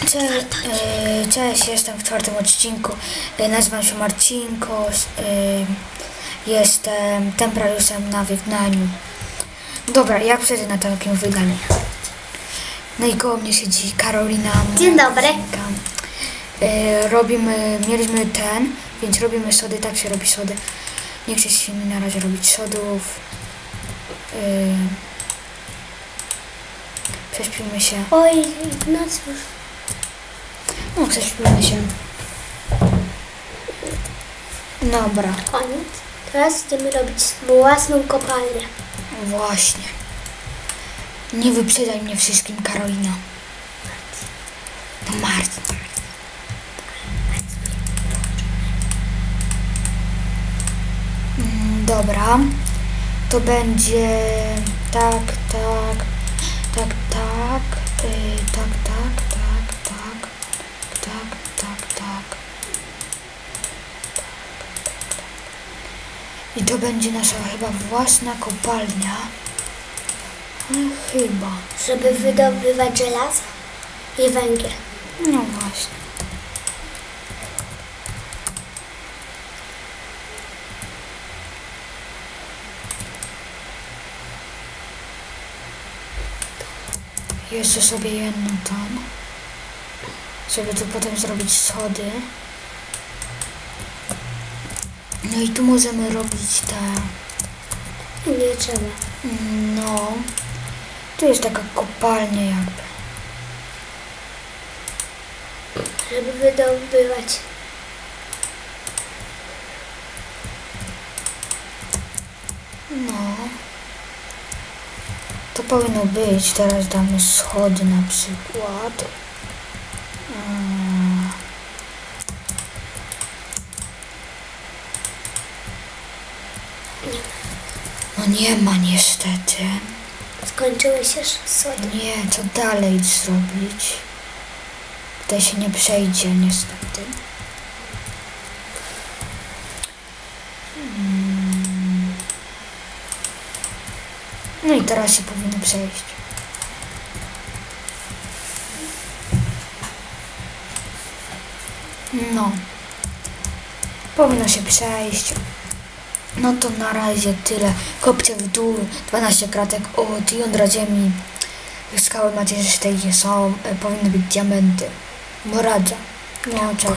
E, cześć, jestem w czwartym odcinku. E, nazywam się Marcinko. E, jestem templariuszem na Wietnamiu. Dobra, jak przejdę na takim wydaniu? No i koło mnie siedzi Karolina. Dzień dobry. Robimy, mieliśmy ten, więc robimy sody, tak się robi sody. Nie chcę się mi na razie robić sodów. Prześpimy się. Oj, no cóż. No, prześpimy się. Dobra, Koniec. Teraz będziemy robić własną kopalnię. właśnie. Nie wyprzedaj mnie wszystkim, Karolina. No Marcin. Mm, Dobra. To będzie tak, tak, tak, I to będzie nasza chyba własna kopalnia. No, chyba. Żeby wydobywać żelazo i węgiel. No właśnie. Jeszcze sobie jedną tam. Żeby tu potem zrobić schody. No i tu możemy robić te... Nie trzeba. No. Tu jest taka kopalnia jakby. Żeby wydobywać. No. To powinno być. Teraz damy schody na przykład. No nie ma niestety. Skończyły się sody. Nie, co dalej zrobić? Tutaj się nie przejdzie niestety. Mm. No i teraz się powinno przejść. No. Powinno się przejść. No to na razie tyle. Kopcie w dół, 12 kratek od jądra ziemi. Skały macierzystej są, e, powinny być diamenty. Moradza. No, cześć.